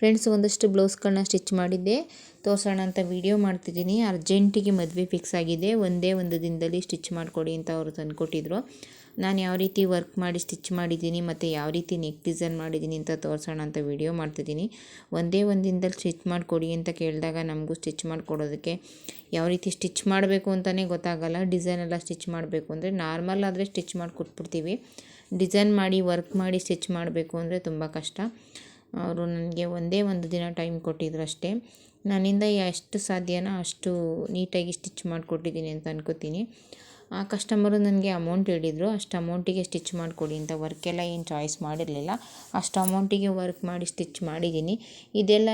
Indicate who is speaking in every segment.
Speaker 1: Friends, ಒಂದಷ್ಟು ಬ್ಲೌಸ್ಗಳನ್ನ stitch ಮಾಡಿದ್ದೆ. ತೋರಿಸೋಣ ಅಂತ ವಿಡಿಯೋ ಮಾಡ್ತಿದ್ದೀನಿ. ಅರ್ಜೆಂಟಿಗೆ ಮದುವೆ ಫಿಕ್ಸ್ ಆಗಿದೆ. ಒಂದೇ ಒಂದು ದಿನದಲ್ಲಿ ಸ್ಟಿಚ್ ಮಾಡಿಕೊಡಿ ಅಂತ ಅವರು ತಂದುಕೊಟ್ಟಿದ್ರು. ನಾನು ಯಾವ ರೀತಿ ವರ್ಕ್ ಮಾಡಿ ಸ್ಟಿಚ್ ಮಾಡಿದ್ದೀನಿ ಮತ್ತು ಯಾವ ರೀತಿ ನೆಕ್ ಡಿಸೈನ್ ಮಾಡಿದ್ದೀನಿ ಅಂತ ತೋರಿಸೋಣ ಅಂತ ವಿಡಿಯೋ ಮಾಡ್ತಿದ್ದೀನಿ. ಒಂದೇ ಒಂದು ದಿನದಲ್ಲಿ ಸ್ಟಿಚ್ ಮಾಡಿಕೊಡಿ ಅಂತ ಕೇಳಿದಾಗ ನಮಗೂ ಸ್ಟಿಚ್ ಮಾಡಿಕೊಡೋದಕ್ಕೆ ಯಾವ ರೀತಿ ಸ್ಟಿಚ್ ಮಾಡಬೇಕು ಅಂತಲೇ ಗೊತ್ತಾಗಲ್ಲ. ಡಿಸೈನ್ ಎಲ್ಲ ಸ್ಟಿಚ್ ಮಾಡಬೇಕು ಅಂದರೆ ನಾರ್ಮಲ್ ಆದರೆ ಸ್ಟಿಚ್ ಮಾಡಿ ಕೊಟ್ಬಿಡ್ತೀವಿ ಡಿಸೈನ್ ಮಾಡಿ, ವರ್ಕ್ ಮಾಡಿ ಸ್ಟಿಚ್ ಮಾಡಬೇಕು ಅಂದರೆ ತುಂಬ ಕಷ್ಟ. ಅವರು ನನಗೆ ಒಂದೇ ಒಂದು ದಿನ ಟೈಮ್ ಕೊಟ್ಟಿದ್ರು ಅಷ್ಟೇ. ನನ್ನಿಂದ ಎಷ್ಟು ಸಾಧ್ಯನೋ ಅಷ್ಟು ನೀಟಾಗಿ ಸ್ಟಿಚ್ ಮಾಡಿಕೊಟ್ಟಿದ್ದೀನಿ ಅಂತ ಅನ್ಕೋತೀನಿ. ಆ ಕಸ್ಟಮರು ನನಗೆ ಅಮೌಂಟ್ ಹೇಳಿದರು. ಅಷ್ಟು ಅಮೌಂಟಿಗೆ ಸ್ಟಿಚ್ ಮಾಡಿಕೊಡಿ ಅಂತ ವರ್ಕೆಲ್ಲ ಏನು ಚಾಯ್ಸ್ ಮಾಡಿರಲಿಲ್ಲ. ಅಷ್ಟು ಅಮೌಂಟಿಗೆ ವರ್ಕ್ ಮಾಡಿ ಸ್ಟಿಚ್ ಮಾಡಿದ್ದೀನಿ. ಇದೆಲ್ಲ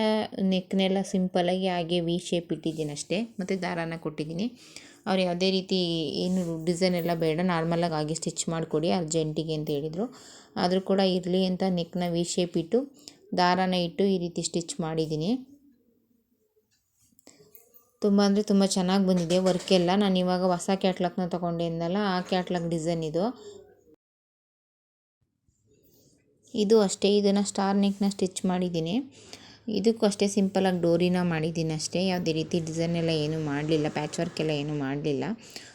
Speaker 1: ನೆಕ್ನೆಲ್ಲ ಸಿಂಪಲಾಗಿ ಹಾಗೆ ವಿ ಶೇಪ್ ಇಟ್ಟಿದ್ದೀನಿ ಅಷ್ಟೇ. ಮತ್ತು ದಾರಾನ ಕೊಟ್ಟಿದ್ದೀನಿ. ಅವ್ರು ಯಾವುದೇ ರೀತಿ ಏನು ಡಿಸೈನ್ ಎಲ್ಲ ಬೇಡ ನಾರ್ಮಲಾಗಿ ಹಾಗೆ ಸ್ಟಿಚ್ ಮಾಡಿಕೊಡಿ ಅರ್ಜೆಂಟಿಗೆ ಅಂತ ಹೇಳಿದರು. ಆದರೂ ಕೂಡ ಇರಲಿ ಅಂತ ನೆಕ್ನ ವಿ ಶೇಪ್ ಇಟ್ಟು ದಾರಾನ ಇಟ್ಟು ಈ ರೀತಿ ಸ್ಟಿಚ್ ಮಾಡಿದ್ದೀನಿ. ತುಂಬ ಅಂದರೆ ತುಂಬ ಚೆನ್ನಾಗಿ ಬಂದಿದೆ ವರ್ಕೆಲ್ಲ ನಾನು ಇವಾಗ ಹೊಸ ಕ್ಯಾಟ್ಲಾಗ್ನ ತೊಗೊಂಡೆ ಅಂದಲ್ಲ, ಆ ಕ್ಯಾಟ್ಲಾಗ್ ಡಿಸೈನ್ ಇದು. ಇದು ಅಷ್ಟೇ, ಇದನ್ನು ಸ್ಟಾರ್ ನೆಕ್ನ ಸ್ಟಿಚ್ ಮಾಡಿದ್ದೀನಿ. ಇದಕ್ಕೂ ಅಷ್ಟೇ ಸಿಂಪಲಾಗಿ ಡೋರಿನ ಮಾಡಿದ್ದೀನಿ ಅಷ್ಟೇ. ಯಾವುದೇ ರೀತಿ ಡಿಸೈನ್ ಎಲ್ಲ ಏನೂ ಮಾಡಲಿಲ್ಲ, ಪ್ಯಾಚ್ ವರ್ಕ್ ಎಲ್ಲ ಏನೂ ಮಾಡಲಿಲ್ಲ.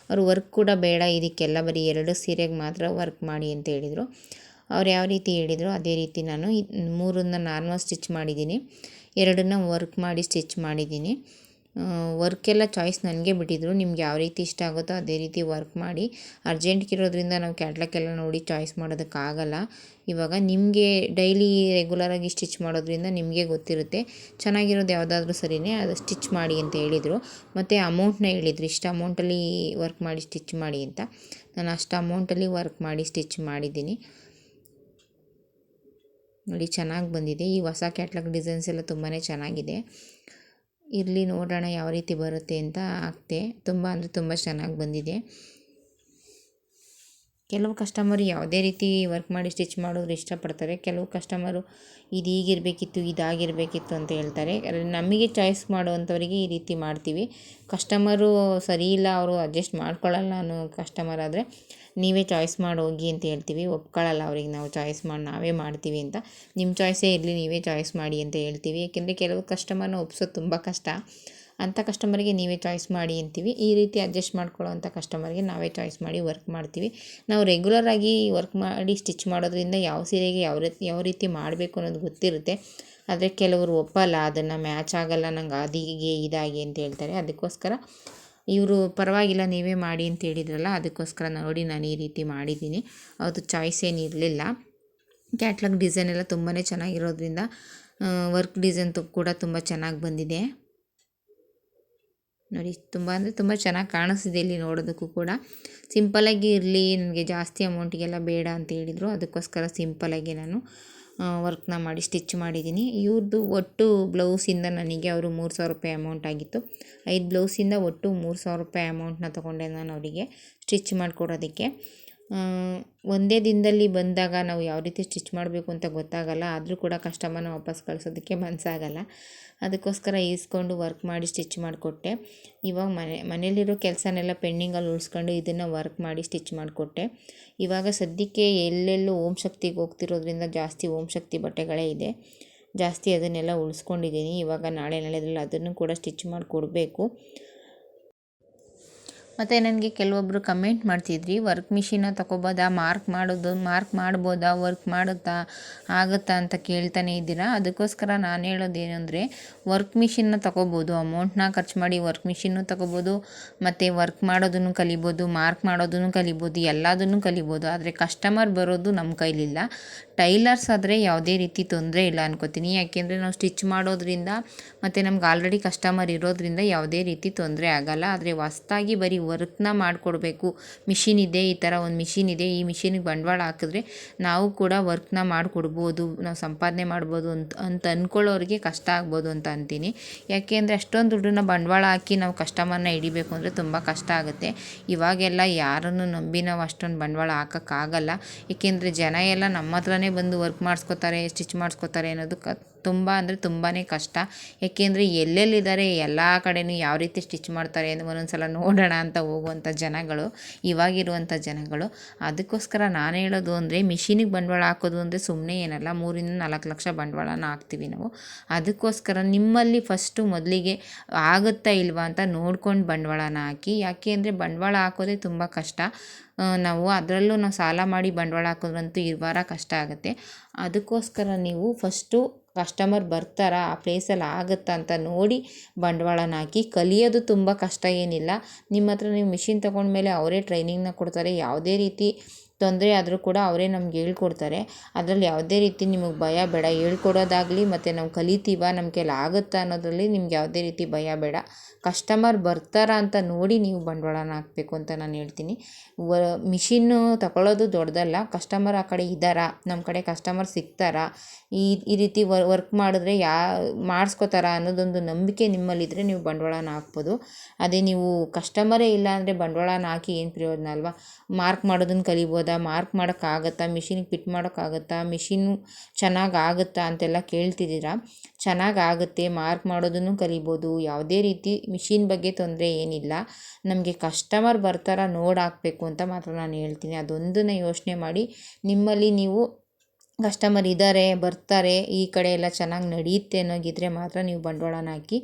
Speaker 1: ಅವರು ವರ್ಕ್ ಕೂಡ ಬೇಡ, ಇದಕ್ಕೆಲ್ಲ ಬರೀ ಎರಡು ಸೀರೆಗೆ ಮಾತ್ರ ವರ್ಕ್ ಮಾಡಿ ಅಂತ ಹೇಳಿದರು. ಅವ್ರು ಯಾವ ರೀತಿ ಹೇಳಿದರು ಅದೇ ರೀತಿ ನಾನು ಮೂರನ್ನ ನಾರ್ಮಲ್ ಸ್ಟಿಚ್ ಮಾಡಿದ್ದೀನಿ. ಎರಡನ್ನ ವರ್ಕ್ ಮಾಡಿ ಸ್ಟಿಚ್ ಮಾಡಿದ್ದೀನಿ. ವರ್ಕೆಲ್ಲ ಚಾಯ್ಸ್ ನನಗೆ ಬಿಟ್ಟಿದ್ರು. ನಿಮ್ಗೆ ಯಾವ ರೀತಿ ಇಷ್ಟ ಆಗುತ್ತೋ ಅದೇ ರೀತಿ ವರ್ಕ್ ಮಾಡಿ. ಅರ್ಜೆಂಟ್ಗಿರೋದ್ರಿಂದ ನಾವು ಕ್ಯಾಟ್ಲಾಕೆಲ್ಲ ನೋಡಿ ಚಾಯ್ಸ್ ಮಾಡೋದಕ್ಕಾಗಲ್ಲ. ಇವಾಗ ನಿಮಗೆ ಡೈಲಿ ರೆಗ್ಯುಲರಾಗಿ ಸ್ಟಿಚ್ ಮಾಡೋದ್ರಿಂದ ನಿಮಗೆ ಗೊತ್ತಿರುತ್ತೆ. ಚೆನ್ನಾಗಿರೋದು ಯಾವುದಾದ್ರೂ ಸರಿಯೇ ಅದು ಸ್ಟಿಚ್ ಮಾಡಿ ಅಂತ ಹೇಳಿದರು. ಮತ್ತು ಅಮೌಂಟ್ನ ಹೇಳಿದರು. ಇಷ್ಟು ಅಮೌಂಟಲ್ಲಿ ವರ್ಕ್ ಮಾಡಿ ಸ್ಟಿಚ್ ಮಾಡಿ ಅಂತ. ನಾನು ಅಷ್ಟು ಅಮೌಂಟಲ್ಲಿ ವರ್ಕ್ ಮಾಡಿ ಸ್ಟಿಚ್ ಮಾಡಿದ್ದೀನಿ. ನೋಡಿ, ಚೆನ್ನಾಗಿ ಬಂದಿದೆ. ಈ ಹೊಸ ಕ್ಯಾಟ್ಲಾಗ್ ಡಿಸೈನ್ಸ್ ಎಲ್ಲ ತುಂಬಾ ಚೆನ್ನಾಗಿದೆ. ಇರಲಿ ನೋಡೋಣ ಯಾವ ರೀತಿ ಬರುತ್ತೆ ಅಂತ ಹಾಕ್ತೆ ತುಂಬ ಅಂದರೆ ತುಂಬ ಚೆನ್ನಾಗಿ ಬಂದಿದೆ. ಕೆಲವು ಕಸ್ಟಮರು ಯಾವುದೇ ರೀತಿ ವರ್ಕ್ ಮಾಡಿ ಸ್ಟಿಚ್ ಮಾಡೋರು ಇಷ್ಟಪಡ್ತಾರೆ. ಕೆಲವು ಕಸ್ಟಮರು ಇದು ಹೀಗಿರಬೇಕಿತ್ತು ಇದಾಗಿರಬೇಕಿತ್ತು ಅಂತ ಹೇಳ್ತಾರೆ. ನಮಗೆ ಚಾಯ್ಸ್ ಮಾಡುವಂಥವರಿಗೆ ಈ ರೀತಿ ಮಾಡ್ತೀವಿ. ಕಸ್ಟಮರು ಸರಿ ಇಲ್ಲ, ಅವರು ಅಡ್ಜಸ್ಟ್ ಮಾಡ್ಕೊಳ್ಳಲ್ಲ ಅನ್ನೋ ಕಸ್ಟಮರ್ ಆದರೆ ನೀವೇ ಚಾಯ್ಸ್ ಮಾಡಿ ಹೋಗಿ ಅಂತ ಹೇಳ್ತೀವಿ. ಒಪ್ಕೊಳ್ಳಲ್ಲ ಅವ್ರಿಗೆ ನಾವು ಚಾಯ್ಸ್ ಮಾಡಿ, ನಾವೇ ಮಾಡ್ತೀವಿ ಅಂತ. ನಿಮ್ಮ ಚಾಯ್ಸೇ ಇರಲಿ, ನೀವೇ ಚಾಯ್ಸ್ ಮಾಡಿ ಅಂತ ಹೇಳ್ತೀವಿ. ಏಕೆಂದರೆ ಕೆಲವು ಕಸ್ಟಮರ್ನ ಒಪ್ಸೋದು ತುಂಬ ಕಷ್ಟ. ಅಂಥ ಕಸ್ಟಮರ್ಗೆ ನೀವೇ ಚಾಯ್ಸ್ ಮಾಡಿ ಅಂತೀವಿ. ಈ ರೀತಿ ಅಡ್ಜಸ್ಟ್ ಮಾಡ್ಕೊಳ್ಳೋವಂಥ ಕಸ್ಟಮರ್ಗೆ ನಾವೇ ಚಾಯ್ಸ್ ಮಾಡಿ ವರ್ಕ್ ಮಾಡ್ತೀವಿ. ನಾವು ರೆಗ್ಯುಲರ್ ಆಗಿ ವರ್ಕ್ ಮಾಡಿ ಸ್ಟಿಚ್ ಮಾಡೋದ್ರಿಂದ ಯಾವ ಸೀರೆಗೆ ಯಾವ ರೀತಿ ಯಾವ ರೀತಿ ಮಾಡಬೇಕು ಅನ್ನೋದು ಗೊತ್ತಿರುತ್ತೆ. ಆದರೆ ಕೆಲವರು ಒಪ್ಪಲ್ಲ, ಅದನ್ನು ಮ್ಯಾಚ್ ಆಗಲ್ಲ, ನಂಗೆ ಅದಿಗೆ ಇದಾಗಿ ಅಂತ ಹೇಳ್ತಾರೆ. ಅದಕ್ಕೋಸ್ಕರ ಇವರು ಪರವಾಗಿಲ್ಲ, ನೀವೇ ಮಾಡಿ ಅಂತ ಹೇಳಿದ್ರಲ್ಲ, ಅದಕ್ಕೋಸ್ಕರ ನೋಡಿ ನಾನು ಈ ರೀತಿ ಮಾಡಿದ್ದೀನಿ. ಅದು ಚಾಯ್ಸ್ ಏನು ಇರಲಿಲ್ಲ. ಕ್ಯಾಟ್ಲಾಗ್ ಡಿಸೈನ್ ಎಲ್ಲ ತುಂಬಾ ಚೆನ್ನಾಗಿರೋದ್ರಿಂದ ವರ್ಕ್ ಡಿಸೈನ್ ಕೂಡ ತುಂಬ ಚೆನ್ನಾಗಿ ಬಂದಿದೆ. ನೋಡಿ, ತುಂಬ ಅಂದರೆ ತುಂಬ ಚೆನ್ನಾಗಿ ಕಾಣಿಸ್ತಿದೆ ಇಲ್ಲಿ ನೋಡೋದಕ್ಕೂ ಕೂಡ. ಸಿಂಪಲಾಗಿ ಇರಲಿ ನನಗೆ ಜಾಸ್ತಿ ಅಮೌಂಟಿಗೆಲ್ಲ ಬೇಡ ಅಂತ ಹೇಳಿದರು. ಅದಕ್ಕೋಸ್ಕರ ಸಿಂಪಲಾಗಿ ನಾನು ವರ್ಕ್ನ ಮಾಡಿ ಸ್ಟಿಚ್ ಮಾಡಿದ್ದೀನಿ. ಇವ್ರದ್ದು ಒಟ್ಟು ಬ್ಲೌಸಿಂದ ನನಗೆ ಅವರು ಮೂರು ಸಾವಿರ ರೂಪಾಯಿ ಅಮೌಂಟ್ ಆಗಿತ್ತು. ಐದು ಬ್ಲೌಸಿಂದ ಒಟ್ಟು ಮೂರು ಸಾವಿರ ರೂಪಾಯಿ ಅಮೌಂಟ್ನ ತೊಗೊಂಡೆ ನಾನು ಅವರಿಗೆ ಸ್ಟಿಚ್ ಮಾಡಿಕೊಡೋದಕ್ಕೆ. ಒಂದೇ ದಿನದಲ್ಲಿ ಬಂದಾಗ ನಾವು ಯಾವ ರೀತಿ ಸ್ಟಿಚ್ ಮಾಡಬೇಕು ಅಂತ ಗೊತ್ತಾಗಲ್ಲ. ಆದರೂ ಕೂಡ ಕಸ್ಟಮರ್ನ ವಾಪಸ್ ಕಳಿಸೋದಕ್ಕೆ ಮನಸ್ಸಾಗಲ್ಲ ಅದಕ್ಕೋಸ್ಕರ ಈಸ್ಕೊಂಡು ವರ್ಕ್ ಮಾಡಿ ಸ್ಟಿಚ್ ಮಾಡಿಕೊಟ್ಟೆ. ಇವಾಗ ಮನೆ ಮನೇಲಿರೋ ಕೆಲಸನೆಲ್ಲ ಪೆಂಡಿಂಗಲ್ಲಿ ಉಳಿಸ್ಕೊಂಡು ಇದನ್ನು ವರ್ಕ್ ಮಾಡಿ ಸ್ಟಿಚ್ ಮಾಡಿಕೊಟ್ಟೆ. ಇವಾಗ ಸದ್ಯಕ್ಕೆ ಎಲ್ಲೆಲ್ಲೂ ಓಂ ಶಕ್ತಿಗೆ ಹೋಗ್ತಿರೋದ್ರಿಂದ ಜಾಸ್ತಿ ಓಂ ಶಕ್ತಿ ಬಟ್ಟೆಗಳೇ ಇದೆ. ಜಾಸ್ತಿ ಅದನ್ನೆಲ್ಲ ಉಳಿಸ್ಕೊಂಡಿದ್ದೀನಿ. ಇವಾಗ ನಾಳೆ ನಾಳೆದ್ರಲ್ಲಿ ಅದನ್ನು ಕೂಡ ಸ್ಟಿಚ್ ಮಾಡಿ ಕೊಡಬೇಕು ಮತ್ತು ನನಗೆ ಕೆಲವೊಬ್ಬರು ಕಮೆಂಟ್ ಮಾಡ್ತಿದ್ರಿ ವರ್ಕ್ ಮಿಷಿನ ತೊಗೊಬೋದಾ? ಮಾರ್ಕ್ ಮಾಡೋದು ಮಾರ್ಕ್ ಮಾಡ್ಬೋದಾ? ವರ್ಕ್ ಮಾಡುತ್ತಾ? ಆಗುತ್ತಾ? ಅಂತ ಕೇಳ್ತಾನೆ ಇದ್ದೀರಾ? ಅದಕ್ಕೋಸ್ಕರ ನಾನು ಹೇಳೋದೇನು ಅಂದರೆ ವರ್ಕ್ ಮಿಷಿನ್ನ ತಗೋಬೋದು. ಅಮೌಂಟ್ನ ಖರ್ಚು ಮಾಡಿ ವರ್ಕ್ ಮಿಷಿನ್ನು ತಗೋಬೋದು. ಮತ್ತು ವರ್ಕ್ ಮಾಡೋದನ್ನು ಕಲಿಬೋದು ಮಾರ್ಕ್ ಮಾಡೋದನ್ನು ಕಲಿಬೋದು, ಎಲ್ಲದನ್ನು ಕಲಿಬೋದು. ಆದರೆ ಕಸ್ಟಮರ್ ಬರೋದು ನಮ್ಮ ಕೈಲಿಲ್ಲ. ಟೈಲರ್ಸ್ ಆದರೆ ಯಾವುದೇ ರೀತಿ ತೊಂದರೆ ಇಲ್ಲ ಅನ್ಕೋತೀನಿ. ಯಾಕೆಂದರೆ ನಾವು ಸ್ಟಿಚ್ ಮಾಡೋದ್ರಿಂದ ಮತ್ತು ನಮ್ಗೆ ಆಲ್ರೆಡಿ ಕಸ್ಟಮರ್ ಇರೋದ್ರಿಂದ ಯಾವುದೇ ರೀತಿ ತೊಂದರೆ ಆಗೋಲ್ಲ. ಆದರೆ ಹೊಸ್ದಾಗಿ ಬರೀ ವರ್ಕ್ನ ಮಾಡಿಕೊಡ್ಬೇಕು. ಮಿಷಿನ್ ಇದೆ, ಈ ಥರ ಒಂದು ಮಿಷಿನ್ ಇದೆ, ಈ ಮಿಷಿನಿಗೆ ಬಂಡವಾಳ ಹಾಕಿದ್ರೆ ನಾವು ಕೂಡ ವರ್ಕ್ನ ಮಾಡಿಕೊಡ್ಬೋದು, ನಾವು ಸಂಪಾದನೆ ಮಾಡ್ಬೋದು ಅಂತ ಅಂತ ಅಂದ್ಕೊಳ್ಳೋರಿಗೆ ಕಷ್ಟ ಆಗ್ಬೋದು ಅಂತ ಅಂತೀನಿ. ಯಾಕೆ ಅಂದರೆ ಅಷ್ಟೊಂದು ದುಡ್ಡನ್ನ ಬಂಡವಾಳ ಹಾಕಿ ನಾವು ಕಸ್ಟಮರ್ನ ಹಿಡಿಬೇಕು ಅಂದರೆ ತುಂಬ ಕಷ್ಟ ಆಗುತ್ತೆ. ಇವಾಗೆಲ್ಲ ಯಾರನ್ನು ನಂಬಿ ನಾವು ಅಷ್ಟೊಂದು ಬಂಡವಾಳ ಹಾಕೋಕ್ಕಾಗಲ್ಲ. ಏಕೆಂದರೆ ಜನ ಎಲ್ಲ ನಮ್ಮ ಹತ್ರನೇ ಬಂದು ವರ್ಕ್ ಮಾಡಿಸ್ಕೋತಾರೆ ಸ್ಟಿಚ್ ಮಾಡಿಸ್ಕೋತಾರೆ ಅನ್ನೋದು ಕ ತುಂಬ ಅಂದರೆ ತುಂಬಾ ಕಷ್ಟ. ಏಕೆಂದರೆ ಎಲ್ಲೆಲ್ಲಿದ್ದಾರೆ, ಎಲ್ಲ ಕಡೆಯೂ ಯಾವ ರೀತಿ ಸ್ಟಿಚ್ ಮಾಡ್ತಾರೆ ಎಂದು ಒಂದೊಂದು ಸಲ ನೋಡೋಣ ಅಂತ ಹೋಗುವಂಥ ಜನಗಳು ಇವಾಗಿರುವಂಥ ಜನಗಳು. ಅದಕ್ಕೋಸ್ಕರ ನಾನು ಹೇಳೋದು ಅಂದರೆ, ಮಿಷಿನಿಗೆ ಬಂಡವಾಳ ಹಾಕೋದು ಅಂದರೆ ಸುಮ್ಮನೆ ಏನಲ್ಲ, ಮೂರಿಂದ ನಾಲ್ಕು ಲಕ್ಷ ಬಂಡವಾಳನ ಹಾಕ್ತೀವಿ ನಾವು. ಅದಕ್ಕೋಸ್ಕರ ನಿಮ್ಮಲ್ಲಿ ಫಸ್ಟು ಮೊದಲಿಗೆ ಆಗುತ್ತಾ ಇಲ್ವಾ ಅಂತ ನೋಡ್ಕೊಂಡು ಬಂಡವಾಳನ ಹಾಕಿ. ಯಾಕೆ ಅಂದರೆ ಬಂಡವಾಳ ಹಾಕೋದೇ ತುಂಬ ಕಷ್ಟ. ನಾವು ಅದರಲ್ಲೂ ನಾವು ಸಾಲ ಮಾಡಿ ಬಂಡವಾಳ ಹಾಕೋದ್ರಂತೂ ಇರುವಾರ ಕಷ್ಟ ಆಗುತ್ತೆ. ಅದಕ್ಕೋಸ್ಕರ ನೀವು ಫಸ್ಟು ಕಸ್ಟಮರ್ ಬರ್ತಾರ, ಆ ಪ್ಲೇಸಲ್ಲಿ ಆಗುತ್ತಾ ಅಂತ ನೋಡಿ ಬಂಡವಾಳನ ಹಾಕಿ ಕಲಿಯೋದು ತುಂಬ ಕಷ್ಟ ಏನಿಲ್ಲ. ನಿಮ್ಮ ಹತ್ರ ನೀವು ಮಿಷಿನ್ ತಗೊಂಡ್ಮೇಲೆ ಅವರೇ ಟ್ರೈನಿಂಗ್ನ ಕೊಡ್ತಾರೆ. ಯಾವುದೇ ರೀತಿ ತೊಂದರೆ ಆದರೂ ಕೂಡ ಅವರೇ ನಮ್ಗೆ ಹೇಳ್ಕೊಡ್ತಾರೆ. ಅದರಲ್ಲಿ ಯಾವುದೇ ರೀತಿ ನಿಮಗೆ ಭಯ ಬೇಡ. ಹೇಳ್ಕೊಡೋದಾಗಲಿ ಮತ್ತು ನಾವು ಕಲಿತೀವ ನಮ್ಮ ಕೈಲಿ ಆಗುತ್ತಾ ಅನ್ನೋದರಲ್ಲಿ ನಿಮ್ಗೆ ಯಾವುದೇ ರೀತಿ ಭಯ ಬೇಡ. ಕಸ್ಟಮರ್ ಬರ್ತಾರಾ ಅಂತ ನೋಡಿ ನೀವು ಬಂಡವಾಳನ ಹಾಕಬೇಕು ಅಂತ ನಾನು ಹೇಳ್ತೀನಿ. ವ, ಮಿಷಿನ್ನು ತಗೊಳ್ಳೋದು ದೊಡ್ಡದಲ್ಲ. ಕಸ್ಟಮರ್ ಆ ಕಡೆ ಇದ್ದಾರಾ ನಮ್ಮ ಕಡೆ ಕಸ್ಟಮರ್ ಸಿಗ್ತಾರಾ? ಈ ಈ ರೀತಿ ವರ್ಕ್ ಮಾಡಿದ್ರೆ ಯಾ, ಮಾಡಿಸ್ಕೋತಾರ ಅನ್ನೋದೊಂದು ನಂಬಿಕೆ ನಿಮ್ಮಲ್ಲಿದ್ದರೆ ನೀವು ಬಂಡವಾಳನ ಹಾಕ್ಬೋದು. ಅದೇ ನೀವು ಕಸ್ಟಮರೇ ಇಲ್ಲ ಅಂದರೆ ಬಂಡವಾಳನ ಹಾಕಿ ಏನು ಪ್ರಯೋಜನ ಅಲ್ವಾ? ಮಾರ್ಕ್ ಮಾಡೋದನ್ನು ಕಲಿಬೋದಾ? ಮಾರ್ಕ್ ಮಾಡೋಕ್ಕಾಗತ್ತಾ ಮಿಷಿನಿಗೆ ಫಿಟ್ ಮಾಡೋಕ್ಕಾಗತ್ತಾ ಮಿಷಿನ್ನು ಚೆನ್ನಾಗಿ ಆಗುತ್ತಾ ಅಂತೆಲ್ಲ ಕೇಳ್ತಿದ್ದೀರಾ? ಚೆನ್ನಾಗಿ ಆಗುತ್ತೆ ಮಾರ್ಕ್ ಮಾಡೋದನ್ನು ಕಲಿಬೋದು. ಯಾವುದೇ ರೀತಿ ಮಿಷಿನ್ ಬಗ್ಗೆ ತೊಂದರೆ ಏನಿಲ್ಲ. ನಮಗೆ ಕಸ್ಟಮರ್ ಬರ್ತಾರ ನೋಡಿ ಹಾಕಬೇಕು ಅಂತ ಮಾತ್ರ ನಾನು ಹೇಳ್ತೀನಿ. ಅದೊಂದನ್ನು ಯೋಚನೆ ಮಾಡಿ, ನಿಮ್ಮಲ್ಲಿ ನೀವು ಕಸ್ಟಮರ್ ಇದ್ದಾರೆ ಬರ್ತಾರೆ, ಈ ಕಡೆ ಎಲ್ಲ ಚೆನ್ನಾಗಿ ನಡೆಯುತ್ತೆ ಅನ್ನೋಗಿದ್ರೆ ಮಾತ್ರ ನೀವು ಬಂಡವಾಳನ ಹಾಕಿ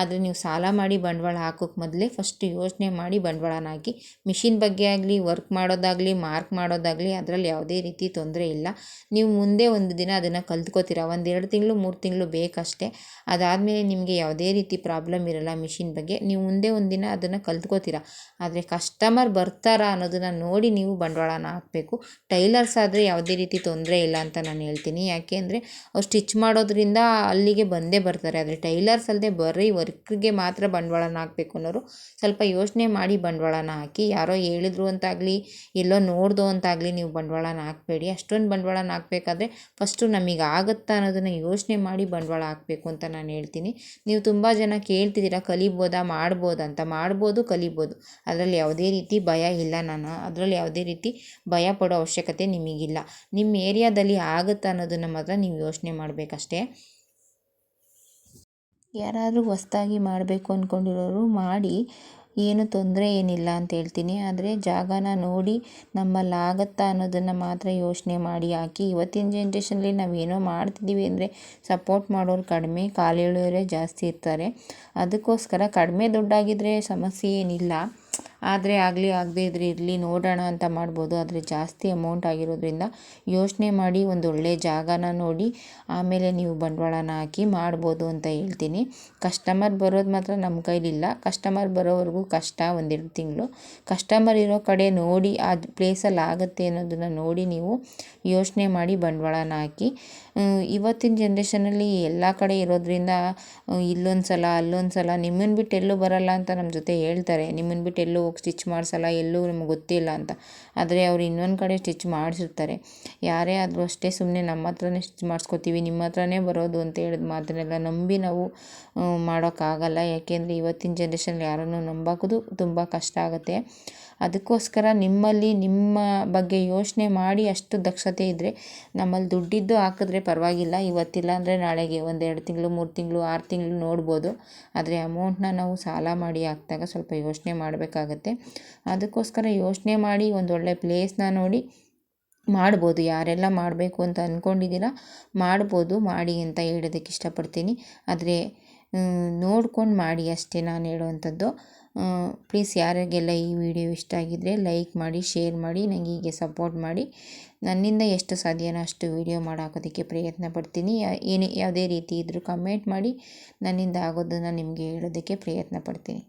Speaker 1: ಆದರೆ ನೀವು ಸಾಲ ಮಾಡಿ ಬಂಡವಾಳ ಹಾಕೋಕ್ಕೆ ಮೊದಲೇ ಫಸ್ಟ್ ಯೋಚನೆ ಮಾಡಿ ಬಂಡವಾಳನ ಹಾಕಿ. ಮಿಷಿನ್ ಬಗ್ಗೆ ಆಗಲಿ ವರ್ಕ್ ಮಾಡೋದಾಗಲಿ ಮಾರ್ಕ್ ಮಾಡೋದಾಗಲಿ ಅದರಲ್ಲಿ ಯಾವುದೇ ರೀತಿ ತೊಂದರೆ ಇಲ್ಲ. ನೀವು ಮುಂದೆ ಒಂದು ದಿನ ಅದನ್ನು ಕಲ್ತ್ಕೋತೀರ. ಒಂದೆರಡು ತಿಂಗಳು, ಮೂರು ತಿಂಗಳು ಬೇಕಷ್ಟೇ. ಅದಾದಮೇಲೆ ನಿಮಗೆ ಯಾವುದೇ ರೀತಿ ಪ್ರಾಬ್ಲಮ್ ಇರಲ್ಲ ಮಿಷಿನ್ ಬಗ್ಗೆ. ನೀವು ಮುಂದೆ ಒಂದು ದಿನ ಅದನ್ನು ಕಲ್ತ್ಕೋತೀರ. ಆದರೆ ಕಸ್ಟಮರ್ ಬರ್ತಾರಾ ಅನ್ನೋದನ್ನು ನೋಡಿ ನೀವು ಬಂಡವಾಳನ ಹಾಕಬೇಕು. ಟೈಲರ್ಸ್ ಆದರೆ ಯಾವುದೇ ರೀತಿ ತೊಂದರೆ ಇಲ್ಲ ಅಂತ ನಾನು ಹೇಳ್ತೀನಿ. ಯಾಕೆ ಅಂದರೆ ಅವ್ರು ಸ್ಟಿಚ್ ಮಾಡೋದ್ರಿಂದ ಅಲ್ಲಿಗೆ ಬಂದೇ ಬರ್ತಾರೆ. ಆದರೆ ಟೈಲರ್ಸ್ ಅಲ್ಲದೆ ಬರೀ ವರ್ಕ್ಗೆ ಮಾತ್ರ ಬಂಡವಾಳನ ಹಾಕಬೇಕು ಅನ್ನೋರು. ಸ್ವಲ್ಪ ಯೋಚನೆ ಮಾಡಿ ಬಂಡವಾಳನ ಹಾಕಿ. ಯಾರೋ ಹೇಳಿದ್ರು ಅಂತಾಗಲಿ, ಎಲ್ಲೋ ನೋಡ್ದು ಅಂತಾಗಲಿ ನೀವು ಬಂಡವಾಳನ ಹಾಕಬೇಡಿ. ಅಷ್ಟೊಂದು ಬಂಡವಾಳನ ಹಾಕಬೇಕಾದ್ರೆ ಫಸ್ಟು ನಮಗೆ ಆಗುತ್ತಾ ಅನ್ನೋದನ್ನು ಯೋಚನೆ ಮಾಡಿ ಬಂಡವಾಳ ಹಾಕಬೇಕು ಅಂತ ನಾನು ಹೇಳ್ತೀನಿ. ನೀವು ತುಂಬ ಜನ ಕೇಳ್ತಿದ್ದೀರಾ, ಕಲಿಬೋದಾ, ಮಾಡ್ಬೋದಾ ಅಂತ. ಮಾಡ್ಬೋದು, ಕಲಿಬೋದು. ಅದರಲ್ಲಿ ಯಾವುದೇ ರೀತಿ ಭಯ ಇಲ್ಲ ನಾನು. ಅದರಲ್ಲಿ ಯಾವುದೇ ರೀತಿ ಭಯ ಪಡೋ ಅವಶ್ಯಕತೆ ನಿಮಗಿಲ್ಲ. ನಿಮ್ಮ ಏರಿಯಾದಲ್ಲಿ ಆಗುತ್ತಾ ಅನ್ನೋದನ್ನು ಮಾತ್ರ ನೀವು ಯೋಚನೆ ಮಾಡಬೇಕಷ್ಟೇ. ಯಾರಾದರೂ ಹೊಸ್ದಾಗಿ ಮಾಡಬೇಕು ಅಂದ್ಕೊಂಡಿರೋರು ಮಾಡಿ, ಏನು ತೊಂದರೆ ಏನಿಲ್ಲ ಅಂತ ಹೇಳ್ತೀನಿ. ಆದರೆ ಜಾಗನ ನೋಡಿ ನಮ್ಮಲ್ಲಿ ಆಗುತ್ತಾ ಅನ್ನೋದನ್ನು ಮಾತ್ರ ಯೋಚನೆ ಮಾಡಿ ಹಾಕಿ. ಇವತ್ತಿನ ಜನ್ರೇಷನಲ್ಲಿ ನಾವೇನೋ ಮಾಡ್ತಿದ್ದೀವಿ ಅಂದರೆ ಸಪೋರ್ಟ್ ಮಾಡೋರು ಕಡಿಮೆ ಕಾಲು ಜಾಸ್ತಿ ಇರ್ತಾರೆ. ಅದಕ್ಕೋಸ್ಕರ ಕಡಿಮೆ ದುಡ್ಡಾಗಿದ್ದರೆ ಸಮಸ್ಯೆ ಏನಿಲ್ಲ. ಆದರೆ ಆಗಲಿ ಆಗದೇ ಇದ್ರೆ ಇರಲಿ, ನೋಡೋಣ ಅಂತ ಮಾಡ್ಬೋದು. ಆದರೆ ಜಾಸ್ತಿ ಅಮೌಂಟ್ ಆಗಿರೋದ್ರಿಂದ ಯೋಚನೆ ಮಾಡಿ ಒಂದು ಒಳ್ಳೆಯ ಜಾಗನ ನೋಡಿ, ಆಮೇಲೆ ನೀವು ಬಂಡವಾಳನ ಹಾಕಿ ಮಾಡ್ಬೋದು ಅಂತ ಹೇಳ್ತೀನಿ. ಕಸ್ಟಮರ್ ಬರೋದು ಮಾತ್ರ ನಮ್ಮ ಕೈಲಿಲ್ಲ. ಕಸ್ಟಮರ್ ಬರೋವರೆಗೂ ಕಷ್ಟ ಒಂದೆರಡು ತಿಂಗಳು. ಕಸ್ಟಮರ್ ಇರೋ ಕಡೆ ನೋಡಿ, ಆ ಪ್ಲೇಸಲ್ಲಿ ಆಗುತ್ತೆ ಅನ್ನೋದನ್ನು ನೋಡಿ ನೀವು ಯೋಚನೆ ಮಾಡಿ ಬಂಡವಾಳನ ಹಾಕಿ. ಇವತ್ತಿನ ಜನ್ರೇಷನಲ್ಲಿ ಎಲ್ಲ ಕಡೆ ಇರೋದ್ರಿಂದ ಇಲ್ಲೊಂದು ಸಲ ಅಲ್ಲೊಂದು ಸಲ ನಿಮ್ಮನ್ನು ಬಿಟ್ಟು ಎಲ್ಲೂ ಬರಲ್ಲ ಅಂತ ನಮ್ಮ ಜೊತೆ ಹೇಳ್ತಾರೆ. ನಿಮ್ಮನ್ನು ಬಿಟ್ಟು ಎಲ್ಲೂ ಹೋಗಿ ಸ್ಟಿಚ್ ಮಾಡಿಸಲ್ಲ, ಎಲ್ಲೂ ನಮ್ಗೆ ಗೊತ್ತಿಲ್ಲ ಅಂತ. ಆದರೆ ಅವ್ರು ಇನ್ನೊಂದು ಕಡೆ ಸ್ಟಿಚ್ ಮಾಡಿಸಿರ್ತಾರೆ. ಯಾರೇ ಆದರೂ ಅಷ್ಟೇ ಸುಮ್ಮನೆ ನಮ್ಮ ಹತ್ರನೇ ಸ್ಟಿಚ್ ಮಾಡಿಸ್ಕೋತೀವಿ, ನಿಮ್ಮ ಹತ್ರನೇ ಬರೋದು ಅಂತ ಹೇಳಿದ ಮಾತನ್ನೆಲ್ಲ ನಂಬಿ ನಾವು ಮಾಡೋಕ್ಕಾಗಲ್ಲ. ಯಾಕೆಂದರೆ ಇವತ್ತಿನ ಜನ್ರೇಷನಲ್ಲಿ ಯಾರನ್ನು ನಂಬೋದು ತುಂಬ ಕಷ್ಟ ಆಗುತ್ತೆ. ಅದಕ್ಕೋಸ್ಕರ ನಿಮ್ಮಲ್ಲಿ ನಿಮ್ಮ ಬಗ್ಗೆ ಯೋಚನೆ ಮಾಡಿ ಅಷ್ಟು ದಕ್ಷತೆ ಇದ್ದರೆ ನಮ್ಮಲ್ಲಿ ದುಡ್ಡಿದ್ದು ಹಾಕಿದ್ರೆ ಪರವಾಗಿಲ್ಲ. ಇವತ್ತಿಲ್ಲ ಅಂದರೆ ನಾಳೆಗೆ ಒಂದೆರಡು ತಿಂಗಳು, ಮೂರು ತಿಂಗಳು, ಆರು ತಿಂಗಳು ನೋಡ್ಬೋದು. ಆದರೆ ಅಮೌಂಟ್ನ ನಾವು ಸಾಲ ಮಾಡಿ ಹಾಕಿದಾಗ ಸ್ವಲ್ಪ ಯೋಚನೆ ಮಾಡಬೇಕಾಗತ್ತೆ. ಅದಕ್ಕೋಸ್ಕರ ಯೋಚನೆ ಮಾಡಿ ಒಂದು ಒಳ್ಳೆ ಪ್ಲೇಸ್ನ ನೋಡಿ ಮಾಡ್ಬೋದು. ಯಾರೆಲ್ಲ ಮಾಡಬೇಕು ಅಂತ ಅಂದ್ಕೊಂಡಿದ್ದೀರಾ ಮಾಡ್ಬೋದು, ಮಾಡಿ ಅಂತ ಹೇಳೋದಕ್ಕೆ ಇಷ್ಟಪಡ್ತೀನಿ. ಆದರೆ ನೋಡ್ಕೊಂಡು ಮಾಡಿ ಅಷ್ಟೇ ನಾನು ಹೇಳುವಂಥದ್ದು. ಪ್ಲೀಸ್ ಯಾರಿಗೆಲ್ಲ ಈ ವಿಡಿಯೋ ಇಷ್ಟ ಆಗಿದ್ದರೆ ಲೈಕ್ ಮಾಡಿ ಶೇರ್ ಮಾಡಿ ನನಗೆ ಹೀಗೆ ಸಪೋರ್ಟ್ ಮಾಡಿ. ನನ್ನಿಂದ ಎಷ್ಟು ಸಾಧ್ಯನೋ ಅಷ್ಟು ವಿಡಿಯೋ ಮಾಡಾಕೋದಕ್ಕೆ ಪ್ರಯತ್ನ ಪಡ್ತೀನಿ. ಏನೇ, ಯಾವುದೇ ರೀತಿ ಇದ್ದರೂ ಕಮೆಂಟ್ ಮಾಡಿ. ನನ್ನಿಂದ ಆಗೋದನ್ನು ನಿಮಗೆ ಹೇಳೋದಕ್ಕೆ ಪ್ರಯತ್ನ ಪಡ್ತೀನಿ.